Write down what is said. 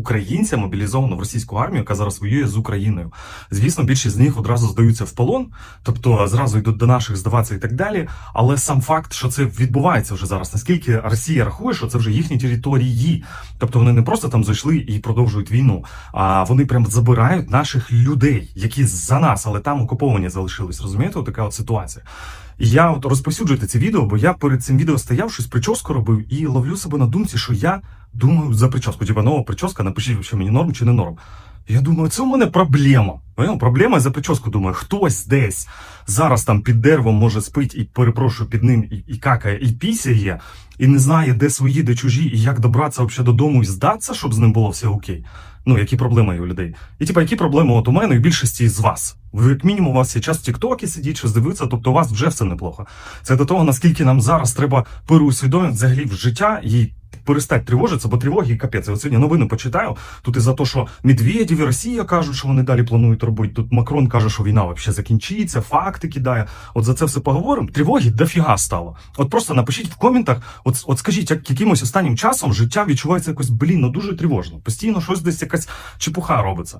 українця мобілізовано в російську армію, яка зараз воює з Україною. Звісно, більшість з них одразу здаються в полон, тобто зразу йдуть до наших здаватися і так далі. Але сам факт, що це відбувається вже зараз, наскільки Росія рахує, що це вже їхні території, тобто вони не просто там зайшли і продовжують війну, а вони прям забирають наших людей, які за нас, але там окуповані залишились. Розумієте, от така от ситуація. І я от розповсюджуйте це відео, бо я перед цим відео стояв, щось прическу робив і ловлю себе на думці, що я думаю за прическу. Типа нова прическа, напишіть, що мені норм чи не норм. Я думаю, це у мене проблема. Проблема за прическу. Думаю, хтось десь зараз там під деревом може спить і перепрошую під ним і, і какає, і пісяє, і не знає, де свої, де чужі, і як добратися взагалі додому і здатися, щоб з ним було все окей. Ну, які проблеми у людей. І типа, які проблеми от у мене і більшості з вас. Ви як мінімум у вас є час в Тіктокі сидіть, щось дивитися, тобто у вас вже все неплохо. Це до того, наскільки нам зараз треба переусвідомити взагалі в життя і перестати тривожитися, бо тривоги капець. Я сьогодні новини почитаю. Тут і за те, що Медведєв і Росія кажуть, що вони далі планують робити. Тут Макрон каже, що війна взагалі закінчиться, факти кидає. От за це все поговоримо. Тривоги дофіга стало. От просто напишіть в коментах, от, от скажіть, як якимось останнім часом життя відчувається якось, блін, ну дуже тривожно. Постійно щось десь якась чепуха робиться.